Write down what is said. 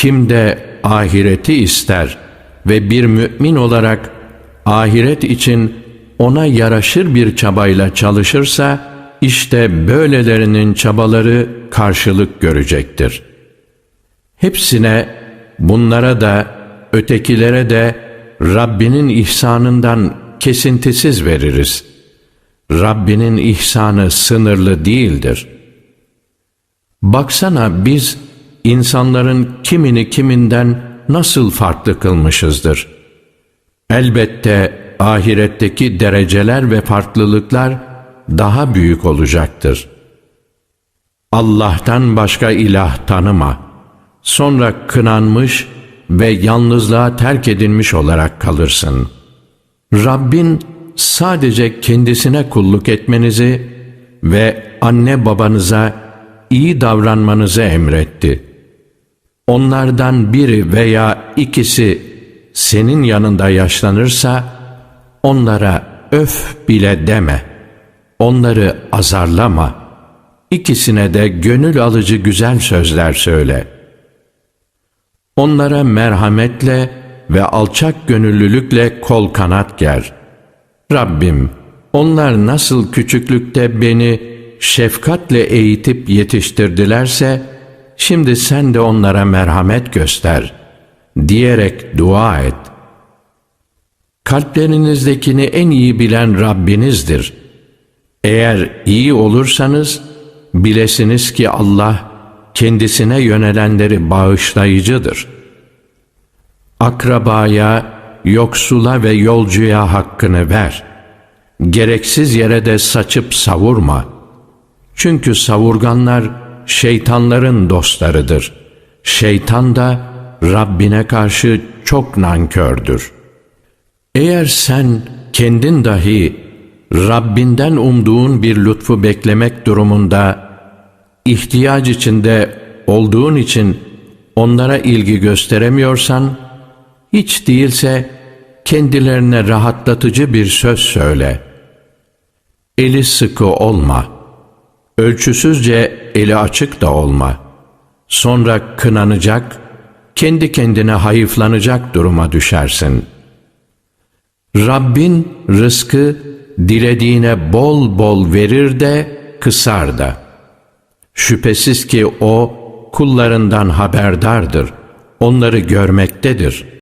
Kim de ahireti ister ve bir mümin olarak ahiret için ona yaraşır bir çabayla çalışırsa, işte böylelerinin çabaları karşılık görecektir. Hepsine, bunlara da, ötekilere de Rabbinin ihsanından kesintisiz veririz. Rabbinin ihsanı sınırlı değildir. Baksana biz insanların kimini kiminden nasıl farklı kılmışızdır. Elbette ahiretteki dereceler ve farklılıklar daha büyük olacaktır. Allah'tan başka ilah tanıma. Sonra kınanmış ve yalnızlığa terk edilmiş olarak kalırsın. Rabbin sadece kendisine kulluk etmenizi ve anne babanıza iyi davranmanızı emretti. Onlardan biri veya ikisi senin yanında yaşlanırsa onlara öf bile deme. Onları azarlama. İkisine de gönül alıcı güzel sözler söyle. Onlara merhametle ve alçak gönüllülükle kol kanat ger. Rabbim, onlar nasıl küçüklükte beni şefkatle eğitip yetiştirdilerse, şimdi sen de onlara merhamet göster, diyerek dua et. Kalplerinizdekini en iyi bilen Rabbinizdir. Eğer iyi olursanız, bilesiniz ki Allah, kendisine yönelenleri bağışlayıcıdır. Akrabaya, yoksula ve yolcuya hakkını ver. Gereksiz yere de saçıp savurma. Çünkü savurganlar şeytanların dostlarıdır. Şeytan da Rabbine karşı çok nankördür. Eğer sen kendin dahi Rabbinden umduğun bir lütfu beklemek durumunda ihtiyaç içinde olduğun için onlara ilgi gösteremiyorsan, hiç değilse kendilerine rahatlatıcı bir söz söyle. Eli sıkı olma. Ölçüsüzce eli açık da olma. Sonra kınanacak, kendi kendine hayıflanacak duruma düşersin. Rabbin rızkı dilediğine bol bol verir de kısar da. Şüphesiz ki O kullarından haberdardır, onları görmektedir.''